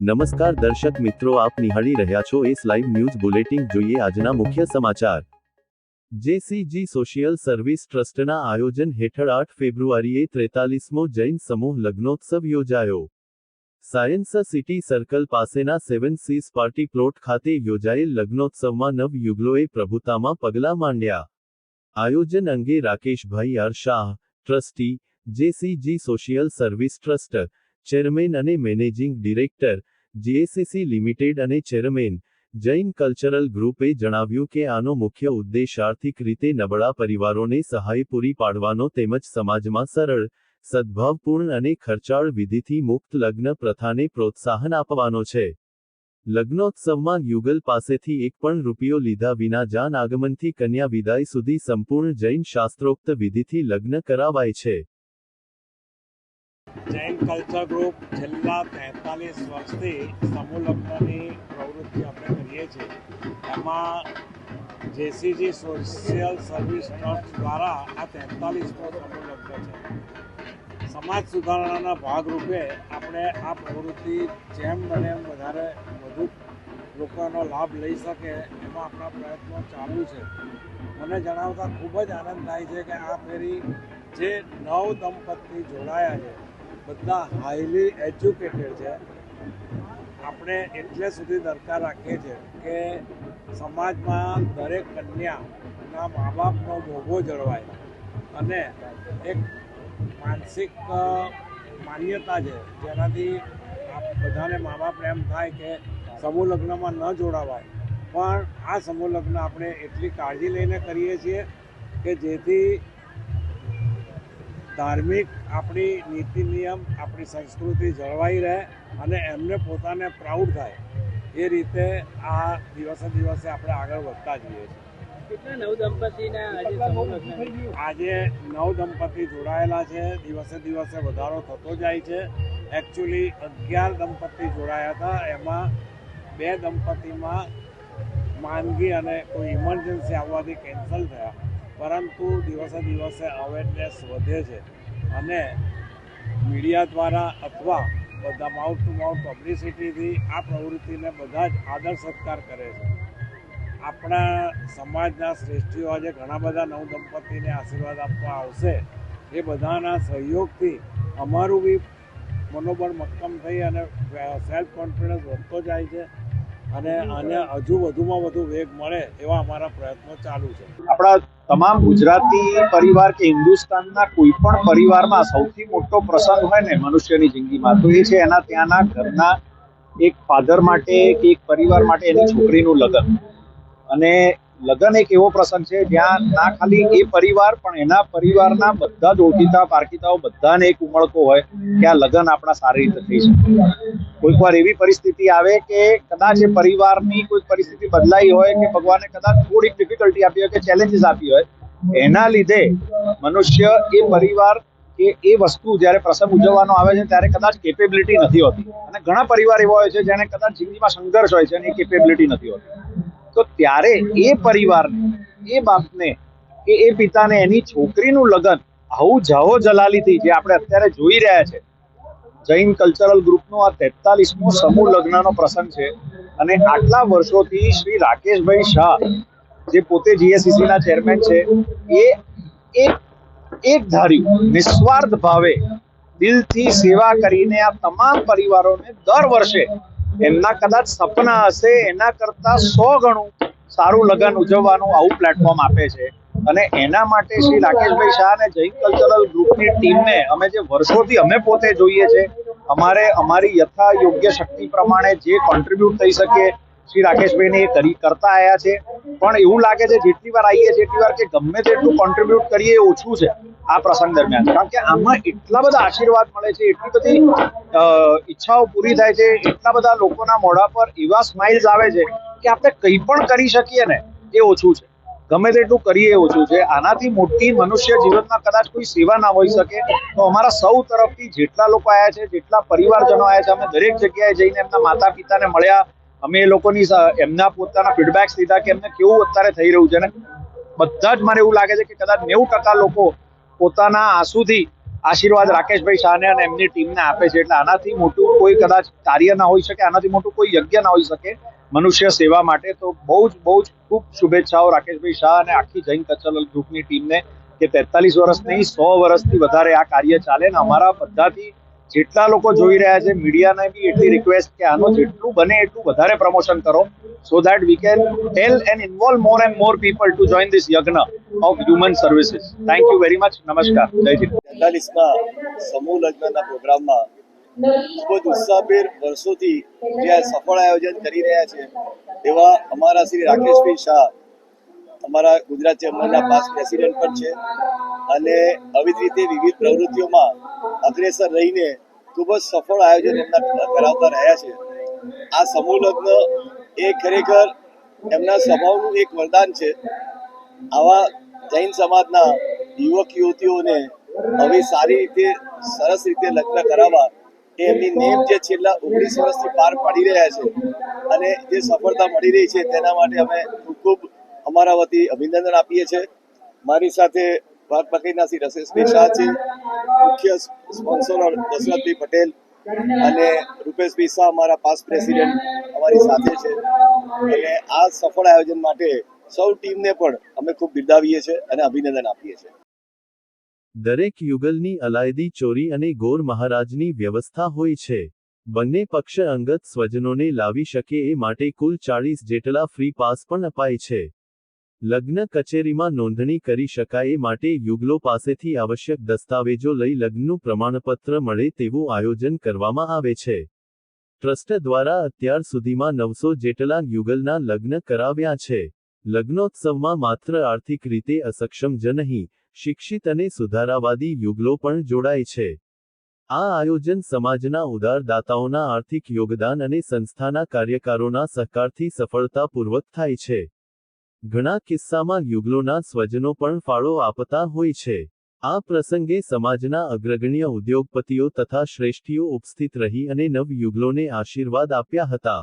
નમસ્કાર દર્શક મિત્રો, આપ નિહાળી રહ્યા છો એસ લાઈવ ન્યૂઝ બુલેટિન. જોઈએ આજના મુખ્ય સમાચાર. જેસીજી સોશિયલ સર્વિસ ટ્રસ્ટના આયોજન હેઠળ આઠ ફેબ્રુઆરીએ ત્રેતાલીસમો જૈન સમૂહ લગ્નોત્સવ યોજાયો. સાયન્સ સિટી સર્કલ પાસેના સેવન સીસ પાર્ટી પ્લોટ ખાતે યોજાયેલ લગ્નોત્સવમાં નવ યુગલોએ પ્રભુતામાં પગલાં માંડ્યા. આયોજન અંગે Rakeshbhai R Shah, trustee, JCG social service trust chairman અને મેનેજિંગ ડિરેક્ટર જીએસસીસી લિમિટેડ અને ચેરમેન, જૈન કલ્ચરલ ગ્રુપે જણાવ્યું કે આનો મુખ્ય ઉદ્દેશ આર્થિક રીતે નબળા પરિવારોને સહાય પૂરી પાડવાનો તેમજ સમાજમાં સરળ, સદ્ભાવપૂર્ણ અને ખર્ચાળ વિધિથી મુક્ત લગ્ન પ્રથાને પ્રોત્સાહન આપવાનો છે. લગ્નોત્સવમાં યુગલ પાસેથી એક પણ રૂપિયો લીધા વિના જાન આગમનથી કન્યા વિદાય સુધી સંપૂર્ણ જૈન શાસ્ત્રોક્ત વિધિથી લગ્ન કરાવાય છે. જૈન કલ્ચર ગ્રુપ છેલ્લા તેતાલીસ વર્ષથી સમૂહ લગ્નની પ્રવૃત્તિ આપણે કરીએ છીએ. એમાં જેસીજી સોશિયલ સર્વિસ ટ્રસ્ટ દ્વારા આ તેતાલીસમો સમૂહ લગ્ન છે. સમાજ સુધારણાના ભાગરૂપે આપણે આ પ્રવૃત્તિ જેમ બને એમ વધારે વધુ લોકોનો લાભ લઈ શકે એમાં આપણા પ્રયત્નો ચાલુ છે. મને જણાવતા ખૂબ જ આનંદ થાય છે કે આ ફેરી જે નવ દંપતી જોડાયા છે. બધા હાઈલી એજ્યુકેટેડ છે. આપણે એટલે સુધી દરકાર રાખીએ છીએ કે સમાજમાં દરેક કન્યાના મા બાપનો મોભો જળવાય અને એક માનસિક માન્યતા છે. જેનાથી બધાને મા બાપને એમ થાય કે સમૂહ લગ્નમાં ન જોડાવાય. પણ આ સમૂહ લગ્ન આપણે એટલી કાળજી લઈને કરીએ છીએ કે જેથી ધાર્મિક આપણી નીતિ નિયમ આપણી સંસ્કૃતિ જળવાઈ રહે અને એમને પોતાને પ્રાઉડ થાય. એ રીતે આ દિવસે દિવસે આપણે આગળ વધતા જઈએ છીએ. નવ દંપતીના આજે આજે નવ દંપતી જોડાયેલા છે. દિવસે દિવસે વધારો થતો જાય છે. એકચ્યુઅલી અગિયાર દંપતી જોડાયા હતા. એમાં બે દંપતીમાં માંદગી અને કોઈ ઇમરજન્સી આવવાથી કેન્સલ થયા. પરંતુ દિવસે દિવસે અવેરનેસ વધે છે અને મીડિયા દ્વારા અથવા બધા માઉથ ટુ માઉથ પબ્લિસિટીથી આ પ્રવૃત્તિને બધા જ આદર સત્કાર કરે છે. આપણા સમાજના શ્રેષ્ઠીઓ આજે ઘણા બધા નવ દંપતીને આશીર્વાદ આપવા આવશે. એ બધાના સહયોગથી અમારું બી મનોબળ મક્કમ થઈ અને સેલ્ફ કોન્ફિડન્સ વધતો જાય છે અને આને હજુ વધુમાં વધુ વેગ મળે એવા અમારા પ્રયત્નો ચાલુ છે. આપણા તમામ ગુજરાતી પરિવાર કે હિન્દુસ્તાનના કોઈ પણ પરિવારમાં સૌથી મોટો પ્રસંગ હોય ને મનુષ્યની જિંદગીમાં, તો એ છે એના ત્યાંના ઘરના એક ફાધર માટે કે એક પરિવાર માટે એની છોકરીનું લગ્ન. અને લગ્ન એક એવો પ્રસંગ છે જ્યાં ના ખાલી એ પરિવાર, પણ એના પરિવારના બધા જ ઓળખીતા પારખીતાઓ બધાને એક ઉમળકો હોય કે આ લગ્ન આપણા સારી રીતે થઈ શકે. કોઈક વાર એવી પરિસ્થિતિ આવે કે કદાચ એ પરિવારની કોઈ પરિસ્થિતિ બદલાઈ હોય કે ભગવાને કદાચ થોડીક ડિફિકલ્ટી આપી હોય કે ચેલેન્જીસ આપી હોય, એના લીધે મનુષ્ય એ પરિવાર કે એ વસ્તુ જ્યારે પ્રસંગ ઉજવવાનો આવે છે ત્યારે કદાચ કેપેબિલિટી નથી હોતી. અને ઘણા પરિવાર એવા હોય છે જેને કદાચ જિંદગીમાં સંઘર્ષ હોય છે અને એ કેપેબિલિટી નથી હોતી. તો ત્યારે એ પરિવારને, એ બાપને, કે એ પિતાને, એની છોકરીનું લગ્ન આવું જાહો જલાલીથી જે આપણે અત્યારે જોઈ રહ્યા છે જૈન કલ્ચરલ ગ્રુપનો આ તેતાલીસમો સમૂહ લગ્નનો પ્રસંગ છે. અને આટલા વર્ષોથી શ્રી રાકેશભાઈ શાહ, જે પોતે જીએસસીસીના ચેરમેન છે, એ એક એક ધાર્યું, નિસ્વાર્થ ભાવે દિલથી સેવા કરીને આ તમામ પરિવારોને દર વર્ષે એમના કદાચ સપના હશે, એના કરતા સો ગણું સારું લગ્ન ઉજવવાનું આવું પ્લેટફોર્મ આપે છે. અને એના માટે શ્રી રાકેશભાઈ શાહ અને જૈન કલ્ચરલ ગ્રુપની ટીમને અમે જે વર્ષોથી અમે પોતે જોઈએ છે અમારે અમારી યથા યોગ્ય શક્તિ પ્રમાણે જે કોન્ટ્રીબ્યુટ થઈ શકે શ્રી રાકેશભાઈને એ કરી કરતા આવ્યા છે. પણ એવું લાગે છે જેટલી વાર આવીએ છીએ એટલી વાર કે ગમે તેટલું કોન્ટ્રીબ્યુટ કરીએ એ ઓછું છે આ પ્રસંગ દરમિયાન. કારણ કે આમાં એટલા બધા આશીર્વાદ મળે છે એટલી બધી ઈચ્છાઓ પૂરી થાય છે એટલા બધા લોકોના મોઢા પર એવા સ્માઇલ્સ આવે છે કે આપણે કંઈ પણ કરી શકીએ ને એ ઓછું છે. ગમે તેટલું કરીએ ઓછું છે. આનાથી મોટી મનુષ્ય જીવનમાં કદાચ કોઈ સેવા ના હોઈ શકે. તો અમારા સૌ તરફથી જેટલા લોકો આવ્યા છે, જેટલા પરિવારજનો આવ્યા છે, અમે દરેક જગ્યાએ જઈને એમના માતા પિતાને મળ્યા. અમે એ લોકોની એમના પોતાના ફીડબેક્સ લીધા કે એમને કેવું અત્યારે થઈ રહ્યું છે. ને બધા જ મને એવું લાગે છે કે કદાચ નેવું ટકા લોકો પોતાના આંસુથી આશીર્વાદ રાકેશભાઈ શાહને અને એમની ટીમને આપે છે. એટલે આનાથી મોટું કોઈ કદાચ કાર્ય ના હોઈ શકે, આનાથી મોટું કોઈ યજ્ઞ ના હોઈ શકે. મનુષ્ય સેવા માટે તો બહુ જ બહુ જ ખૂબ શુભેચ્છાઓ રાકેશભાઈ શાહ અને આખી જૈન કચ્છલ ગ્રુપની ટીમને કે તેતાલીસ વર્ષ નહીં, સો વર્ષથી વધારે આ કાર્ય ચાલે ને અમારા બધાથી જેટલા લોકો જોઈ રહ્યા છે, મીડિયાને બી એટલી રિક્વેસ્ટ કે આનો જેટલું બને એટલું વધારે પ્રમોશન કરો so that we can tell and involve more and more people to join this yagna of human services thank you very much નમસ્કાર જય જી તેતાલીસમાં સમૂહ લગ્નના પ્રોગ્રામમાં ખૂબ જ ઉત્સાહભેર વર્ષોથી જે આ સફળ આયોજન કરી રહ્યા છે એવા અમારા શ્રી રાકેશભાઈ શાહ, અમારા ગુજરાત ચેમ્બરના પાસ પ્રેસિડેન્ટ પણ છે. અને આવી જ રીતે વિવિધ પ્રવૃત્તિઓમાં અગ્રેસર રહીને ખૂબ જ સફળ આયોજન એમના કરાવતા રહ્યા છે. આ સમૂહ લગ્ન એ ખરેખર એમના સ્વભાવનું એક વરદાન છે. આવા જૈન સમાજના યુવક યુવતીઓને હવે સારી રીતે, સરસ રીતે લગ્ન કરાવવા એ એમની નેમ જે છેલ્લા ઓગણીસ વર્ષથી પાર પાડી રહ્યા છે અને જે સફળતા મળી રહી છે તેના માટે અમે ખૂબ ખૂબ અમારા વતી અભિનંદન આપીએ છીએ. મારી સાથે ભાગ બકરીના શ્રી રસેશભાઈ શાહ છે મુખ્ય સ્પોન્સર દશરથભાઈ પટેલ અને રૂપેશભાઈ શાહ અમારા પાસ પ્રેસિડેન્ટ અમારી સાથે છે. અને આ સફળ આયોજન માટે સૌ ટીમને પણ અમે ખૂબ બિરદાવીએ છીએ અને અભિનંદન આપીએ છીએ. દરેક યુગલની અલાયદી ચોરી અને ગોર મહારાજની વ્યવસ્થા હોય છે. બંને પક્ષ અંગત સ્વજનોને લાવી શકે એ માટે કુલ ચાળીસ જેટલા ફ્રી પાસ પણ અપાય છે. લગ્ન કચેરીમાં નોંધણી કરી શકાય એ માટે યુગલો પાસેથી આવશ્યક દસ્તાવેજો લઈ લગ્નનું પ્રમાણપત્ર મળે તેવું આયોજન કરવામાં આવે છે. ટ્રસ્ટ દ્વારા અત્યાર સુધીમાં નવસો જેટલા યુગલના લગ્ન કરાવ્યા છે. લગ્નોત્સવમાં માત્ર આર્થિક રીતે અસક્ષમ જ નહીં શિક્ષિત અને સુધારાવાદી યુગલો પણ જોડાય છે. આ આયોજન સમાજના ઉદારદાતાઓના આર્થિક યોગદાન અને સંસ્થાના કાર્યકારોના સહકારથી સફળતાપૂર્વક થાય છે. ઘણા કિસ્સામાં યુગલોના સ્વજનો પણ ફાળો આપતા હોય છે. આ પ્રસંગે સમાજના અગ્રગણ્ય ઉદ્યોગપતિઓ તથા શ્રેષ્ઠીઓ ઉપસ્થિત રહી અને નવયુગલોને આશીર્વાદ આપ્યા હતા.